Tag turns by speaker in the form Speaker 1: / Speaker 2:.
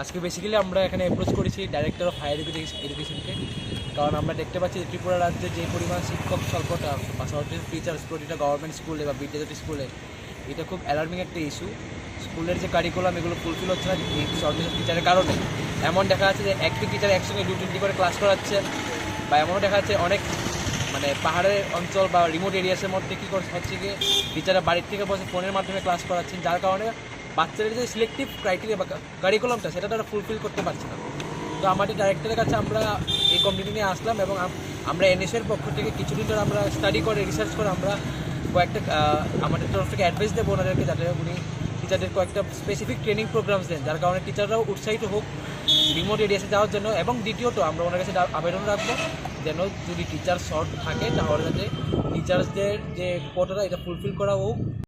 Speaker 1: আজকে বেসিক্যালি আমরা এখানে অ্যাপ্রোচ করেছি ডাইরেক্টর অফ হায়ার এডুকেশনকে কারণ আমরা দেখতে পাচ্ছি যে ত্রিপুরা রাজ্যে যে পরিমাণ শিক্ষক স্বল্পতা সরকারি টিচার্স প্রতিটা গভর্নমেন্ট স্কুলে বা বিদ্যাজ্যোতি স্কুলে এটা খুব অ্যালার্মিং একটা ইস্যু স্কুলের যে কারিকুলাম এগুলো ফুলফিল হচ্ছে না সরকারি টিচারের কারণে। এমন দেখা যাচ্ছে যে একটি টিচার একসঙ্গে দু তিনটি করে ক্লাস করাচ্ছে বা এমনও দেখা যাচ্ছে অনেক মানে পাহাড়ের অঞ্চল বা রিমোট এরিয়াসের মধ্যে কী করছে, হচ্ছে গিয়ে টিচাররা বাড়ির থেকে বসে ফোনের মাধ্যমে ক্লাস করাচ্ছেন। যার কারণে বাচ্চাদের যে সিলেক্টিভ ক্রাইটেরিয়া বা কারিকুলামটা সেটা তারা ফুলফিল করতে পারছে না। তো আমাদের ডাইরেক্টরের কাছে আমরা এই কমিটি নিয়ে আসলাম এবং আম- আমরা এনএসএর পক্ষ থেকে কিছুদিন ধরে আমরা স্টাডি করে রিসার্চ করে আমরা কয়েকটা আমাদের তরফ থেকে অ্যাডভাইস দেবো ওনাদেরকে যাতে উনি টিচারদের কয়েকটা স্পেসিফিক ট্রেনিং প্রোগ্রামস দেন, যার কারণে টিচাররাও উৎসাহিত হোক রিমোট এরিয়াসে যাওয়ার জন্য। এবং দ্বিতীয়ত, আমরা ওনার কাছে আবেদন রাখব যেন যদি টিচার শর্ট থাকে, তাহলে যাতে টিচার্সদের যে কোটাটা এটা ফুলফিল করা হোক।